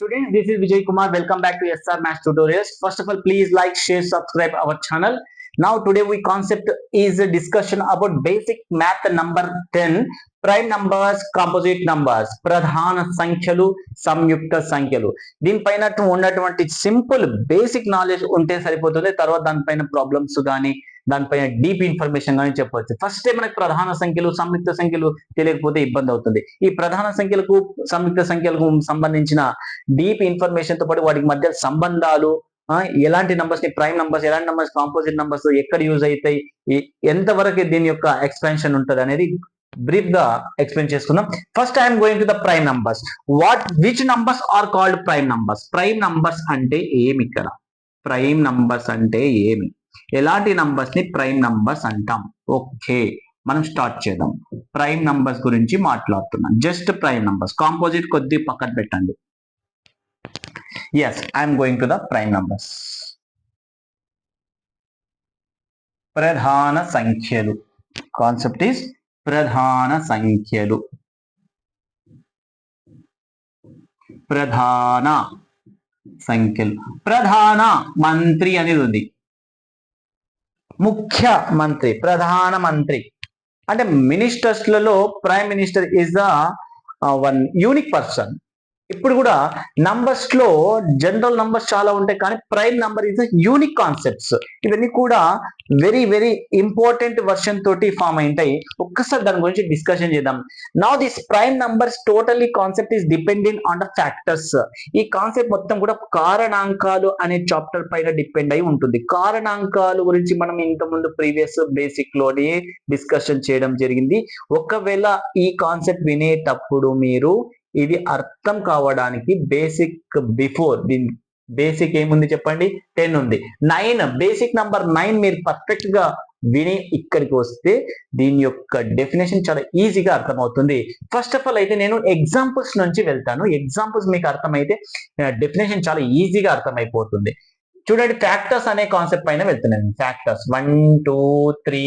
Students, this is Vijay Kumar. Welcome back to SR Math Tutorials. First of all, please like, share, subscribe our channel. Now today we concept is a discussion about basic math number 10 prime numbers composite numbers ప్రధాన సంఖ్యలు సంయుక్త సంఖ్యలు దీనిపైన ఉన్నటువంటి simple basic knowledge ఉంటే సరిపోతుంది తర్వాత దానిపైన problems కానీ దానిపైన డీప్ ఇన్ఫర్మేషన్ కానీ చెప్పవచ్చు. ఫస్ట్ మనకి ప్రధాన సంఖ్యలు సంయుక్త సంఖ్యలు తెలియకపోతే ఇబ్బంది అవుతుంది. ఈ ప్రధాన సంఖ్యలకు సంయుక్త సంఖ్యలకు సంబంధించిన డీప్ ఇన్ఫర్మేషన్తో పాటు వాటికి మధ్య సంబంధాలు ఎలాంటి నంబర్స్ని ప్రైమ్ నంబర్స్ ఎలాంటి నంబర్స్ కాంపోజిట్ నంబర్స్ ఎక్కడ యూజ్ అవుతాయి ఎంతవరకు దీని యొక్క ఎక్స్పెన్షన్ ఉంటుంది అనేది బ్రీఫ్గా ఎక్స్ప్లెయిన్ చేసుకుందాం. First I'm going to the prime numbers what which numbers are called prime numbers prime numbers అంటే ఏమి ఇక్కడ? ప్రైమ్ నంబర్స్ అంటే ఏమి? ఎలాంటి నంబర్స్ని ప్రైమ్ నంబర్స్ అంటాం? ఓకే మనం స్టార్ట్ చేద్దాం. ప్రైమ్ నంబర్స్ గురించి మాట్లాడుతున్నాం. జస్ట్ ప్రైమ్ నంబర్స్ కాంపోజిట్ కొద్ది పక్కన పెట్టండి. Yes I'm going to the prime numbers ప్రధాన సంఖ్యలు. కాన్సెప్ట్ ఈస్ ప్రధాన సంఖ్యలు. ప్రధాన సంఖ్యలు. ప్రధాన మంత్రి అనేది ఉంది. ముఖ్య మంత్రి ప్రధాన మంత్రి. అంటే మినిస్టర్స్లలో prime minister is the one unique person. ఇప్పుడు కూడా నంబర్స్లో జనరల్ నంబర్స్ చాలా ఉంటాయి కానీ prime number is unique concepts ఇవన్నీ కూడా వెరీ వెరీ ఇంపార్టెంట్ వర్షన్ తోటి ఫామ్ అయింటాయి ఒక్కసారి దాని గురించి డిస్కషన్ చేద్దాం. నా this prime numbers totally concept is dependent on the factors ఈ కాన్సెప్ట్ మొత్తం కూడా కారణాంకాలు అనే చాప్టర్ పైన డిపెండ్ అయి ఉంటుంది. కారణాంకాలు గురించి మనం ఇంతకుముందు ముందు ప్రీవియస్ బేసిక్లోనే డిస్కషన్ చేయడం జరిగింది. ఒకవేళ ఈ కాన్సెప్ట్ వినేటప్పుడు మీరు ఇది అర్థం కావడానికి బేసిక్ బిఫోర్ దీని బేసిక్ ఏముంది చెప్పండి? టెన్ ఉంది. నైన్ బేసిక్ నంబర్ నైన్ మీరు పర్ఫెక్ట్గా విని ఇక్కడికి వస్తే దీని యొక్క డెఫినేషన్ చాలా ఈజీగా అర్థమవుతుంది. ఫస్ట్ ఆఫ్ ఆల్ అయితే నేను ఎగ్జాంపుల్స్ నుంచి వెళ్తాను. ఎగ్జాంపుల్స్ మీకు అర్థమైతే డెఫినేషన్ చాలా ఈజీగా అర్థమైపోతుంది. చూడండి ఫ్యాక్టర్స్ అనే కాన్సెప్ట్ పైన వెళ్తున్నాను. Factors one two three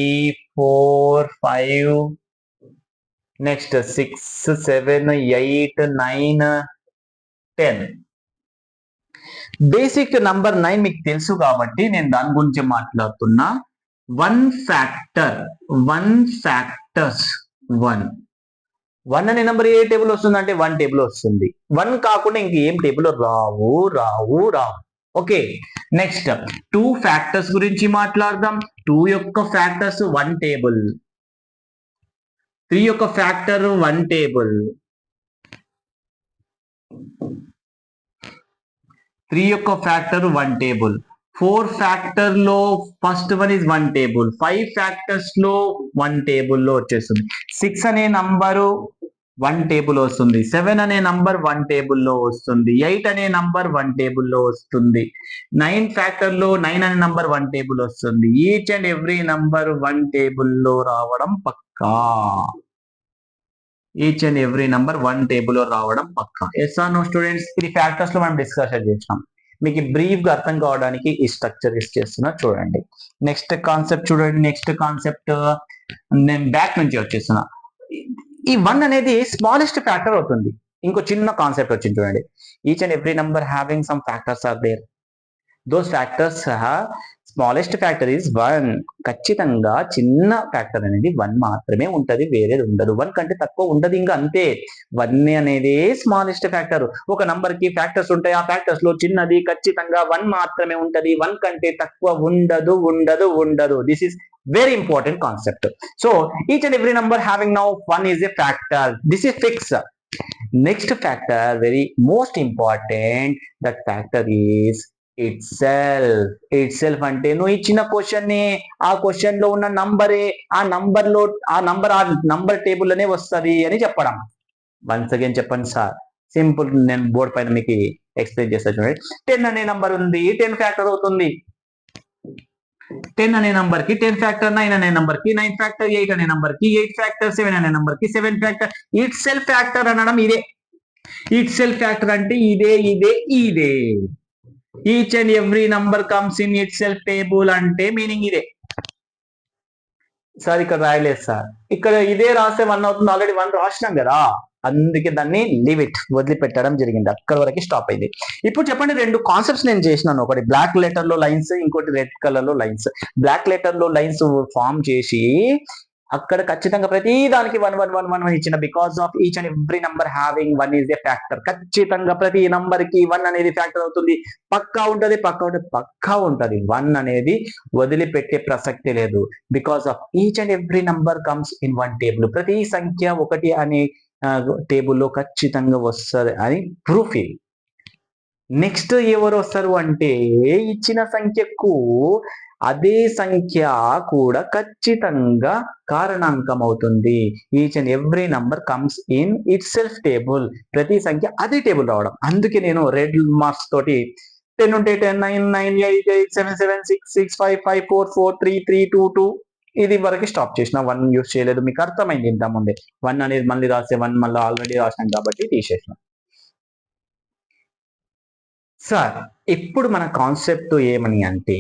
four five next six seven eight nine ten. Basic number nine మీకు తెలుసు కాబట్టి నేను దాని గురించి మాట్లాడుతున్నా. One factor one factors one. One అనే నెంబర్ ఏ టేబుల్ వస్తుంది అంటే వన్ టేబుల్ వస్తుంది. వన్ కాకుండా ఇంక ఏం టేబుల్ రావు రావు రావు. Okay next. టూ ఫ్యాక్టర్స్ గురించి మాట్లాడదాం. టూ యొక్క ఫ్యాక్టర్స్ వన్ టేబుల్. త్రీ యొక్క ఫ్యాక్టర్ వన్ టేబుల్. త్రీ యొక్క factor one table. Four ఫ్యాక్టర్లో first one is one table. Five ఫ్యాక్టర్స్లో one టేబుల్లో వచ్చేస్తుంది. సిక్స్ అనే నంబరు వన్ టేబుల్ వస్తుంది. సెవెన్ అనే నంబర్ వన్ టేబుల్లో వస్తుంది. ఎయిట్ అనే నంబర్ వన్ టేబుల్లో వస్తుంది. నైన్ ఫ్యాక్టర్లో నైన్ అనే నంబర్ వన్ టేబుల్ వస్తుంది. Each and every number one టేబుల్లో రావడం పక్క. Each and every number one టేబుల్లో రావడం పక్కా. ఎస్ ఆర్ నో స్టూడెంట్స్ ఇది ఫ్యాక్టర్స్లో మనం డిస్కషన్ చేసినాం. మీకు బ్రీఫ్గా అర్థం కావడానికి ఈ స్ట్రక్చర్ యూస్ చేస్తున్నా చూడండి. నెక్స్ట్ కాన్సెప్ట్ చూడండి. నెక్స్ట్ కాన్సెప్ట్ నేను బ్యాక్ నుంచి వచ్చేస్తున్నా. ఈ వన్ అనేది స్మాలెస్ట్ ఫ్యాక్టర్ అవుతుంది. ఇంకో చిన్న కాన్సెప్ట్ వచ్చింది చూడండి. Each and every number having some factors are there those factors smallest factor is one ఖచ్చితంగా చిన్న ఫ్యాక్టర్ అనేది వన్ మాత్రమే ఉంటది వేరేది ఉండదు. వన్ కంటే తక్కువ ఉండదు ఇంకా అంతే. వన్ అనేది స్మాలెస్ట్ ఫ్యాక్టర్. ఒక నంబర్కి ఫ్యాక్టర్స్ ఉంటాయి ఆ ఫ్యాక్టర్స్లో చిన్నది ఖచ్చితంగా వన్ మాత్రమే ఉంటది. వన్ కంటే తక్కువ ఉండదు ఉండదు ఉండదు. This is very important concept so each and every number having now one is a factor this is fix next factor very most important that factor is itself itself అంటే నువ్వు ఇచ్చిన క్వశ్చన్ని ఆ క్వశ్చన్లో ఉన్న నంబరే ఆ నంబర్లో ఆ నంబర్ ఆ నంబర్ టేబుల్లోనే వస్తది అని చెప్పడం. వన్స్ అగైన్ చెప్పండి సార్ సింపుల్ నేను బోర్డ్ పైన మీకు ఎక్స్ప్లెయిన్ చేస్తా చూడండి. టెన్ అనే నంబర్ ఉంది టెన్ ఫ్యాక్టర్ అవుతుంది. టెన్ అనే నంబర్కి టెన్ ఫ్యాక్టర్ నైన్ అనే నంబర్కి నైన్ ఫ్యాక్టర్ ఎయిట్ అనే నంబర్కి ఎయిట్ ఫ్యాక్టర్ సెవెన్ అనే నంబర్కి seven factor itself factor అనడం ఇదే. ఇట్ సెల్ఫ్ ఫ్యాక్టర్ అంటే ఇదే ఇదే ఇదే. Each and every number comes in itself table అంటే మీనింగ్ ఇదే. సార్ ఇక్కడ రాయలేదు సార్. ఇక్కడ ఇదే రాస్తే వన్ అవుతుంది. ఆల్రెడీ వన్ రాసినాం కదా. అందుకే దాన్ని లీవ్ ఇట్ వదిలిపెట్టడం జరిగింది. అక్కడ వరకు స్టాప్ అయింది. ఇప్పుడు చెప్పండి రెండు కాన్సెప్ట్స్ నేను చేసినాను. ఒకటి బ్లాక్ లెటర్లో లైన్స్ ఇంకోటి రెడ్ కలర్లో లైన్స్ బ్లాక్ లెటర్లో లైన్స్ ఫామ్ చేసి అక్కడ ఖచ్చితంగా ప్రతి దానికి వన్ వన్ వన్ వన్ ఇచ్చిన because of each and every number having one is a factor ఖచ్చితంగా ప్రతి నంబర్కి వన్ అనేది ఫ్యాక్టర్ అవుతుంది. పక్కా ఉంటది పక్కా ఉంటది పక్కా ఉంటది. వన్ అనేది వదిలిపెట్టే ప్రసక్తి లేదు. Because of each and every number comes in one table ప్రతి సంఖ్య ఒకటి అనే టేబుల్లో ఖచ్చితంగా వస్తుంది అని ప్రూఫ్ నెక్స్ట్ ఎవరు వస్తారు అంటే ఇచ్చిన సంఖ్యకు అదే సంఖ్య కూడా ఖచ్చితంగా కారణాంకం అవుతుంది each and every number comes in itself table ప్రతి సంఖ్య అదే టేబుల్ రావడం. అందుకే నేను రెడ్ మార్క్స్ తోటి టెన్ ఉంటే ten nine nine eight eight seven seven six six five five four four three three two two ఇది వరకు స్టాప్ చేసిన. వన్ యూస్ చేయలేదు. మీకు అర్థమైంది ఇంత ముందే. వన్ అనేది మళ్ళీ రాసే వన్ మళ్ళీ ఆల్రెడీ రాసినాం కాబట్టి తీసేసిన. సార్ ఇప్పుడు మన కాన్సెప్ట్ ఏమని అంటే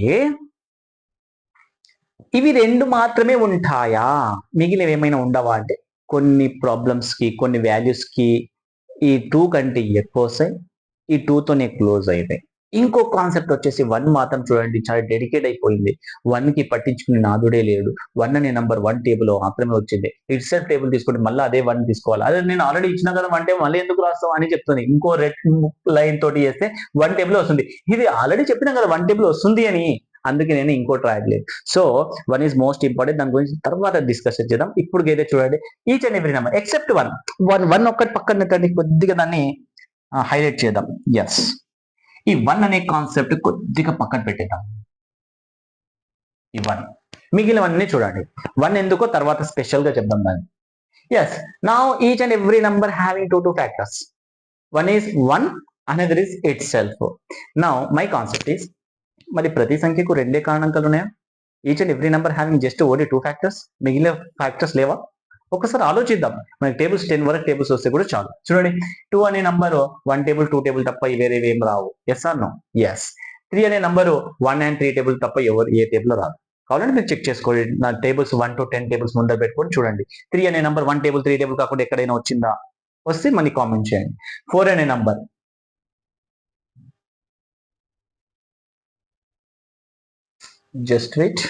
ఇవి రెండు మాత్రమే ఉంటాయా? మిగిలినవి ఏమైనా ఉండవా అంటే? కొన్ని ప్రాబ్లమ్స్కి కొన్ని వాల్యూస్కి ఈ టూ కంటే ఎక్కువ వస్తాయి ఈ టూతోనే క్లోజ్ అవుతాయి ఇంకో కాన్సెప్ట్ వచ్చేసి వన్ మాత్రం చూడండి చాలా డెడికేట్ అయిపోయింది. వన్కి పట్టించుకునే నాదుడే లేడు. వన్ అనే నెంబర్ వన్ టేబుల్ మాత్రమే వచ్చింది. ఇట్ సెల్ఫ్ టేబుల్ తీసుకుంటే మళ్ళీ అదే వన్ తీసుకోవాలి. అదే నేను ఆల్రెడీ ఇచ్చిన కదా వన్ టేబుల్ మళ్ళీ ఎందుకు రాస్తావు అని చెప్తుంది. ఇంకో రెడ్ లైన్ తోటి చేస్తే వన్ టేబుల్ వస్తుంది. ఇది ఆల్రెడీ చెప్పినా కదా వన్ టేబుల్ వస్తుంది అని. అందుకే నేను ఇంకోటి రాయట్లేదు so one is most important దాని గురించి తర్వాత డిస్కషన్ చేద్దాం. ఇప్పుడు ఏదో చూడండి. Each and every number except one one one ఒక్కటి పక్కన పెట్టండి కొద్దిగా దాన్ని హైలైట్ చేద్దాం. ఎస్ ఈ వన్ అనే కాన్సెప్ట్ కొద్దిగా పక్కన పెట్టేద్దాం. ఈ వన్ మిగిలినవన్నీ చూడండి. వన్ ఎందుకో తర్వాత స్పెషల్గా చెప్దాం దాన్ని. ఎస్ నా each and every number having two two factors one is one another is itself నా మై కాన్సెప్ట్ ఈస్ మరి ప్రతి సంఖ్యకు రెండే కారణాంకాలు ఉన్నాయా? Each and every number having just only two factors మిగిలిన ఫ్యాక్టర్స్ లేవా? ఒకసారి ఆలోచిద్దాం. మనకి టేబుల్స్ టెన్ వరకు టేబుల్స్ వస్తే కూడా చాలు. చూడండి టూ అనే number one table two table తప్ప వేరే ఏం రావు. Yes or no yes three అనే number one and three table తప్ప ఎవరు ఏ టేబుల్ రాదు. కావాలంటే మీరు చెక్ చేసుకోండి. నా tables one to ten tables ముందర పెట్టుకొని చూడండి. త్రీ అనే number one table three table కాకుండా ఎక్కడైనా వచ్చిందా? వస్తే మళ్ళీ కామెంట్ చేయండి. ఫోర్ అనే number just wait.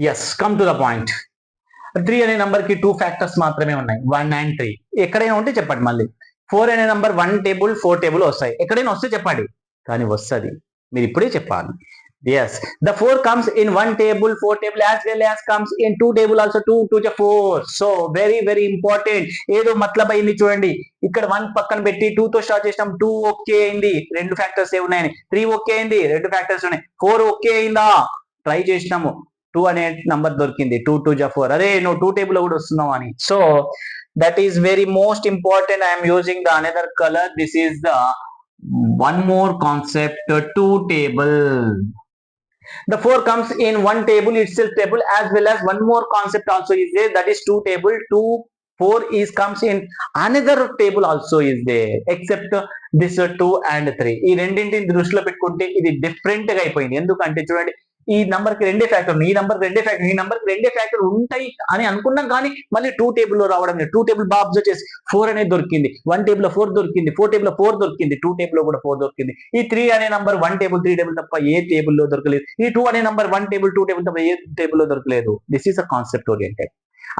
Yes come to the point three అనే నంబర్కి టూ ఫ్యాక్టర్స్ మాత్రమే ఉన్నాయి. వన్ అండ్ త్రీ ఎక్కడైనా ఉంటే చెప్పండి మళ్ళీ. ఫోర్ అనే number one table four table వస్తాయి. ఎక్కడైనా వస్తే చెప్పండి. కానీ వస్తుంది. మీరు ఇప్పుడే చెప్పాలి. Yes, the 4 comes in one table, 4 table as well as comes in two table also 2 to the 4. So very very important. ఏదో మతలబ్ అయింది చూడండి. ఇక్కడ వన్ పక్కన పెట్టి టూ తో స్టార్ట్ చేసినాం. టూ ఓకే అయింది. రెండు ఫ్యాక్టర్స్ ఏ ఉన్నాయని. త్రీ ఓకే అయింది. రెండు ఫ్యాక్టర్స్ ఉన్నాయి ఫోర్ ఓకే అయిందా? ట్రై చేసినాము. టూ అనే నంబర్ దొరికింది. టూ టూ జా ఫోర్ అరే నువ్వు టూ టేబుల్ కూడా వస్తున్నావు అని. So that is very most important I'm using the another colour this is the one more concept two table The four comes in one table itself table as well as one more concept also is there that is two table 2 4 is comes in another table also is there except this two and three ఈ రెండింటిని దృష్టిలో పెట్టుకుంటే ఇది డిఫరెంట్గా అయిపోయింది ఎందుకంటే చూడండి ఈ నంబర్కి రెండే ఫ్యాక్టర్ ఈ నంబర్ రెండే ఫ్యాక్టర్ ఈ నంబర్కి రెండే ఫ్యాక్టర్ ఉంటాయి అని అనుకున్నాం కానీ మళ్ళీ టూ టేబుల్లో రావడం టూ టేబుల్ బాగా అబ్జర్వ్ చేసి ఫోర్ అనేది దొరికింది. వన్ టేబుల్లో ఫోర్ దొరికింది. ఫోర్ టేబుల్లో ఫోర్ దొరికింది. టూ టేబుల్లో కూడా ఫోర్ దొరికింది. ఈ త్రీ అనే number one table three table తప్ప ఏ టేబుల్లో దొరకలేదు. ఈ టూ అనే number one table two table తప్ప ఏ టేబుల్లో దొరకలేదు. This is a concept oriented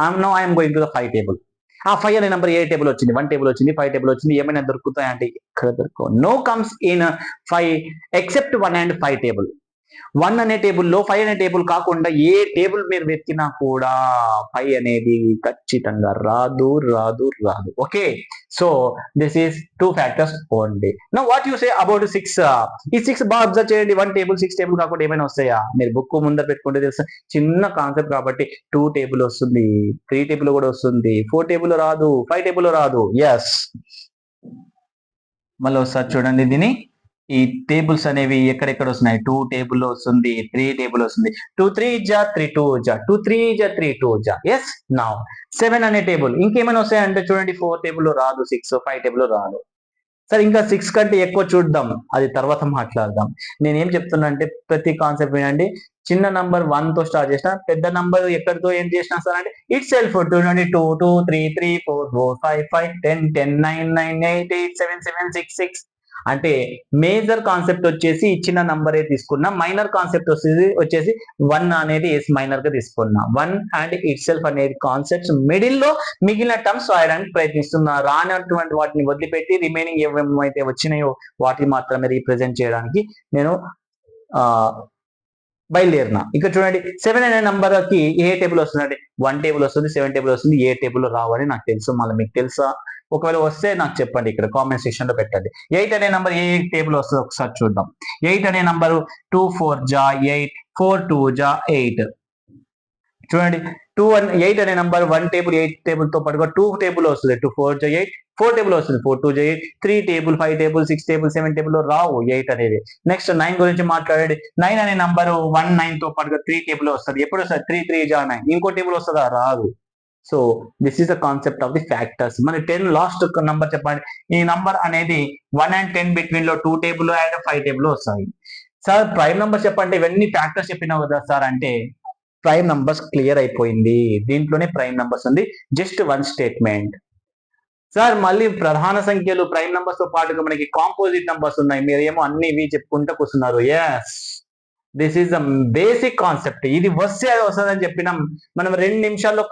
I'm no I'm going to the five table ఆ ఫైవ్ అనే నెంబర్ ఏ టేబుల్ వచ్చింది? వన్ టేబుల్ వచ్చింది ఫైవ్ టేబుల్ వచ్చింది. ఏమైనా దొరుకుతాయి అంటే ఇక్కడ దొరకవు. No comes in five except one and five table one అనే టేబుల్లో ఫైవ్ అనే టేబుల్ కాకుండా ఏ టేబుల్ మీరు వెతికినా కూడా ఫైవ్ అనేది ఖచ్చితంగా రాదు రాదు రాదు. Okay so this is two factors only నా what you say about six ఈ సిక్స్ బాగా అబ్జర్వ్ చేయండి. వన్ టేబుల్ సిక్స్ టేబుల్ కాకుండా ఏమైనా వస్తాయా? మీరు బుక్ ముందర పెట్టుకుంటే తెలుసు. చిన్న కాన్సెప్ట్ కాబట్టి టూ టేబుల్ వస్తుంది త్రీ టేబుల్ కూడా వస్తుంది. ఫోర్ టేబుల్ రాదు ఫైవ్ టేబుల్ రాదు. ఎస్ మళ్ళీ ఒకసారి చూడండి దీని ఈ టేబుల్స్ అనేవి ఎక్కడెక్కడ వస్తున్నాయి టూ టేబుల్ వస్తుంది త్రీ టేబుల్ వస్తుంది. టూ త్రీ జా త్రీ టూ జా. టూ త్రీ జా త్రీ టూ జా. ఎస్ నా సెవెన్ అనే టేబుల్ ఇంకేమైనా వస్తాయంటే చూడండి ఫోర్ టేబుల్ రాదు సిక్స్ ఫైవ్ టేబుల్ రాదు. సరే ఇంకా సిక్స్ కంటే ఎక్కువ చూద్దాం. అది తర్వాత మాట్లాడదాం. నేనేం చెప్తున్నా అంటే ప్రతి కాన్సెప్ట్ ఏంటంటే చిన్న నంబర్ వన్తో స్టార్ట్ చేసిన పెద్ద నంబర్ ఎక్కడితో ఏం చేసినా సార్ అంటే ఇట్ సెల్ఫ్ టూ నుండి two two three three four four five five ten ten nine nine eight eight seven seven six six అంటే మేజర్ కాన్సెప్ట్ వచ్చేసి ఇచ్చిన నంబరే తీసుకున్నా మైనర్ కాన్సెప్ట్ వచ్చేసి వచ్చేసి వన్ అనేది ఎస్ మైనర్గా తీసుకున్నా. వన్ అండ్ ఇట్ సెల్ఫ్ అనేది కాన్సెప్ట్స్ మిడిల్లో మిగిలిన టర్మ్స్ రాయడానికి ప్రయత్నిస్తున్నా. రానటువంటి వాటిని వదిలిపెట్టి రిమైనింగ్ ఏమైతే వచ్చినాయో వాటిని మాత్రమే రీప్రజెంట్ చేయడానికి నేను ఆ బయలుదేరిన. ఇక్కడ చూడండి సెవెన్ అనే నంబర్కి ఏ టేబుల్ వస్తుందండి? వన్ టేబుల్ వస్తుంది సెవెన్ టేబుల్ వస్తుంది ఏ టేబుల్ రావని నాకు తెలుసు. మళ్ళీ మీకు తెలుసా? ఒకవేళ వస్తే నాకు చెప్పండి ఇక్కడ కామెంట్ సెక్షన్లో పెట్టండి. ఎయిట్ అనే నంబర్ ఏ టేబుల్ వస్తుంది ఒకసారి చూద్దాం. ఎయిట్ అనే నంబర్ టూ ఫోర్ జా ఎయిట్ ఫోర్ టూ జా ఎయిట్ చూడండి టూ వన్ ఎయిట్ అనే నంబర్ వన్ టేబుల్ ఎయిట్ టేబుల్తో పాటుగా టూ టేబుల్ వస్తుంది. టూ ఫోర్ జా ఎయిట్ ఫోర్ టేబుల్ వస్తుంది. ఫోర్ టూ జా eight three table five table six table seven table రావు ఎయిట్ అనేది. నెక్స్ట్ నైన్ గురించి మాట్లాడండి. నైన్ అనే నంబర్ వన్ నైన్తో పాటుగా త్రీ టేబుల్ వస్తుంది. ఎప్పుడు వస్తుంది? త్రీ త్రీ జా నైన్ ఇంకో టేబుల్ వస్తుందా? రాదు. So this is the concept of the factors మన టెన్ లాస్ట్ నంబర్ చెప్పండి. ఈ నంబర్ అనేది one and ten బిట్వీన్లో two table and five table వస్తాయి. సార్ ప్రైమ్ నంబర్ చెప్పండి. ఇవన్నీ ఫ్యాక్టర్స్ చెప్పినావు కదా సార్ అంటే ప్రైమ్ నంబర్స్ క్లియర్ అయిపోయింది. దీంట్లోనే ప్రైమ్ నంబర్స్ ఉంది. జస్ట్ వన్ స్టేట్మెంట్ సార్ మళ్ళీ ప్రధాన సంఖ్యలు ప్రైమ్ నంబర్స్తో పాటుగా మనకి కాంపోజిట్ నంబర్స్ ఉన్నాయి. మీరేమో అన్ని ఇవి చెప్పుకుంటూ కూర్చున్నారు. Yes this is the basic concept ఇది వస్తే అది వస్తుందని చెప్పినాం మనం రెండు నిమిషాల్లో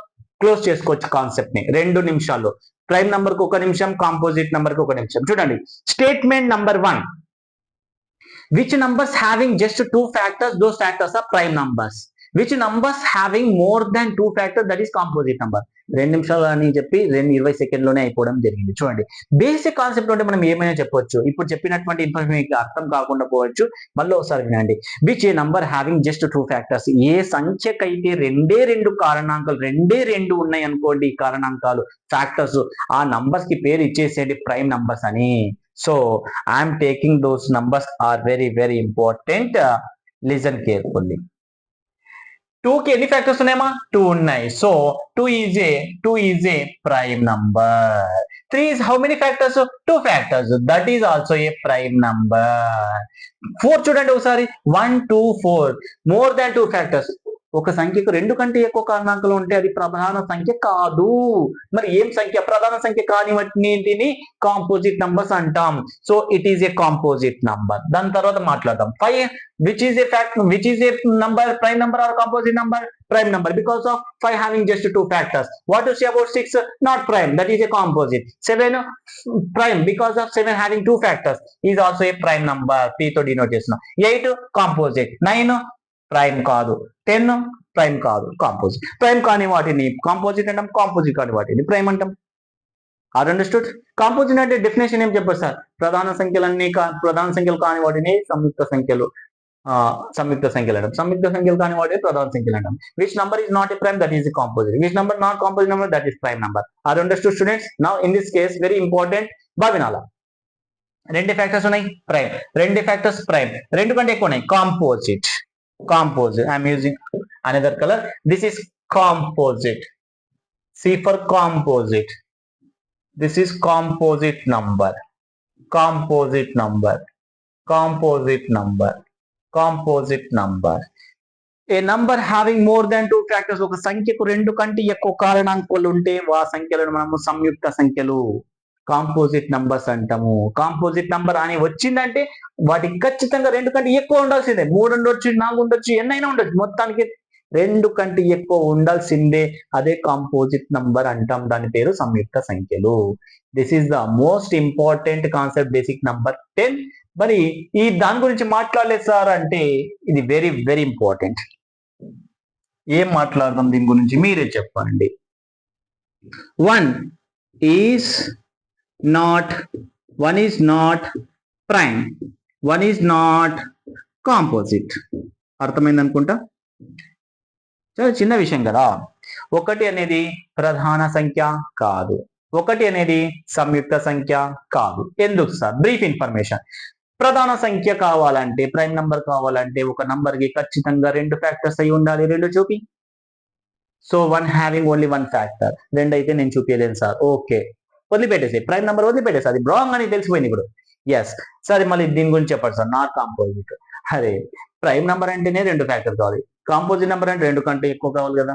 క్లోజ్ చేసుకోవచ్చు కాన్సెప్ట్ని. రెండు నిమిషాల్లో. ప్రైమ్ నంబర్కు ఒక నిమిషం కాంపోజిట్ నంబర్కు ఒక నిమిషం. చూడండి. Statement number one which numbers having just two factors those factors are prime numbers which numbers having more than two factors that is composite number రెండు నిమిషాలు అని చెప్పి రెండు ఇరవై సెకండ్లోనే అయిపోవడం జరిగింది. చూడండి. బేసిక్ కాన్సెప్ట్ అంటే మనం ఏమైనా చెప్పొచ్చు. ఇప్పుడు చెప్పినటువంటి ఇన్ఫర్మేషన్ అర్థం కాకుండా పోవచ్చు. మళ్ళీ ఒకసారి వినండి. Which a number having just two factors ఏ సంఖ్యకైతే రెండే రెండు కారణాంకాలు రెండే రెండు ఉన్నాయి అనుకోండి ఈ కారణాంకాలు ఫ్యాక్టర్స్ ఆ నంబర్స్కి పేరు ఇచ్చేసేయండి ప్రైమ్ నంబర్స్ అని. So I'm taking those numbers are very very important listen carefully టూకి ఎన్ని ఫ్యాక్టర్స్ ఉన్నాయమ్మా? టూ ఉన్నాయి. So two is a two is a prime number. Three is how many factors? Two factors. That is also a prime number. Four చూడండి ఒకసారి. One two four. More than two factors. ఒక సంఖ్యకు రెండు కంటే ఎక్కువ కారణాంకాలు ఉంటే అది ప్రధాన సంఖ్య కాదు. మరి ఏం సంఖ్య? ప్రధాన సంఖ్య కాని వాటిని కాంపోజిట్ నంబర్స్ అంటాం. So it is a composite number దాని తర్వాత మాట్లాడదాం. Five which is a fact which is a number prime number or composite number prime number because of five having just two factors what is about six not prime that is a composite seven prime because of seven having two factors is also a prime number పీతో denote చేస్తున్నాం eight composite nine prime కాదు. Ten prime కాదు. Composite prime కాని వాటిని composite అంటాం composite కాని వాటిని prime అంటాం. Are understood composite అంటే డెఫినేషన్ ఏం చెప్పారు సార్? ప్రధాన సంఖ్యలన్నీ ప్రధాన సంఖ్యలు కాని వాటిని సంయుక్త సంఖ్యలు సంయుక్త సంఖ్యలు అంటాం. సంయుక్త సంఖ్యలు కాని వాటి ప్రధాన సంఖ్యలు అంటాం. Which number is not a prime that is composite which number not composite number that is prime number are understood students నా in this case very important భావినాల రెండు ఫ్యాక్టర్స్ ఉన్నాయి? ప్రైమ్ రెండు ఫ్యాక్టర్స్ ప్రైమ్ రెండు కంటే ఎక్కువ ఉన్నాయి composite composite I'm using another colour This is composite C for composite This is composite number composite number composite number composite number a number having more than two factors ఒక సంఖ్యకు రెండు కంటే ఎక్కువ కారణాంకాలు ఉంటే ఆ సంఖ్యలను మనము సంయుక్త సంఖ్యలు. కాంపోజిట్ నంబర్స్ అంటాము. కాంపోజిట్ నంబర్ అని వచ్చిందంటే వాటికి ఖచ్చితంగా రెండు కంటే ఎక్కువ ఉండాల్సిందే. మూడు ఉండొచ్చు నాలుగు ఉండొచ్చు ఎన్నైనా ఉండొచ్చు. మొత్తానికి రెండు కంటే ఎక్కువ ఉండాల్సిందే. అదే కాంపోజిట్ నంబర్ అంటాం. దాని పేరు సంయుక్త సంఖ్యలు. This is the most important concept basic number ten మరి ఈ దాని గురించి మాట్లాడలేదు సార్ అంటే ఇది వెరీ వెరీ ఇంపార్టెంట్ ఏం మాట్లాడదాం దీని గురించి? మీరే చెప్పండి. One is not one is not prime one is not composite అర్థమైంది అనుకుంటా చాలా చిన్న విషయం కదా. ఒకటి అనేది ప్రధాన సంఖ్య కాదు. ఒకటి అనేది సంయుక్త సంఖ్య కాదు. ఎందుకు సార్? Brief information. ప్రధాన సంఖ్య కావాలంటే ప్రైమ్ నంబర్ కావాలంటే ఒక నంబర్కి ఖచ్చితంగా రెండు ఫ్యాక్టర్స్ అయి ఉండాలి రెండు చూపి. So one having only one factor రెండు అయితే నేను చూపించలేను సార్. ఓకే. వదిలిపెట్టేసి ప్రైమ్ నెంబర్ వదిలిపెట్టేసి అది రాంగ్ అని తెలిసిపోయింది ఇప్పుడు. ఎస్ సరే మళ్ళీ దీని గురించి చెప్పండి సార్. నాట్ కాంపోజిట్ అరే ప్రైమ్ నెంబర్ అంటేనే రెండు ఫ్యాక్టర్ కావాలి. కాంపోజిట్ నెంబర్ అంటే రెండు కంటే ఎక్కువ కావాలి కదా.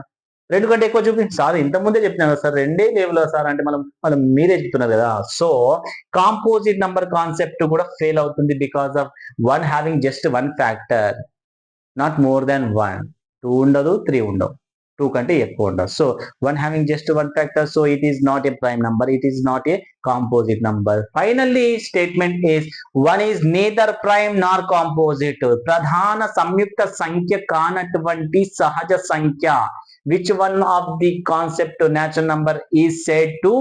రెండు కంటే ఎక్కువ చూపి సార్ ఇంత ముందే చెప్పినాను కదా సార్. రెండే లేవులా సార్ అంటే మనం మనం మీరే చెప్తున్నారు కదా. సో కాంపోజిట్ నంబర్ కాన్సెప్ట్ కూడా ఫెయిల్ అవుతుంది because of one having just one factor not more than one two ఉండదు త్రీ ఉండవు. టూ కంటే ఎక్కువ ఉండదు. So one having just one factor so it is not a prime number it is not a composite number finally statement is one is neither prime nor composite ప్రధాన సంయుక్త సంఖ్య కానటువంటి సహజ సంఖ్య which one of the concept natural natural number is said to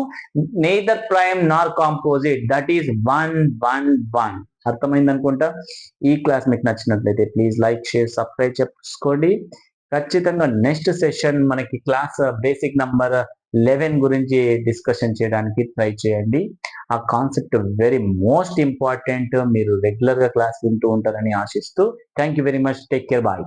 neither prime nor composite? That is 1 1 1 అర్థమైంది అనుకుంటా ఈ class మీకు నచ్చినట్లయితే ప్లీజ్ లైక్ షేర్ సబ్స్క్రైబ్ చేసుకోండి ఖచ్చితంగా నెక్స్ట్ సెషన్ మనకి క్లాస్ బేసిక్ నంబర్ లెవెన్ గురించి డిస్కషన్ చేయడానికి ట్రై చేయండి. ఆ కాన్సెప్ట్ వెరీ మోస్ట్ ఇంపార్టెంట్ మీరు రెగ్యులర్గా క్లాస్ వింటూ ఉంటారని ఆశిస్తూ. Thank you very much take care bye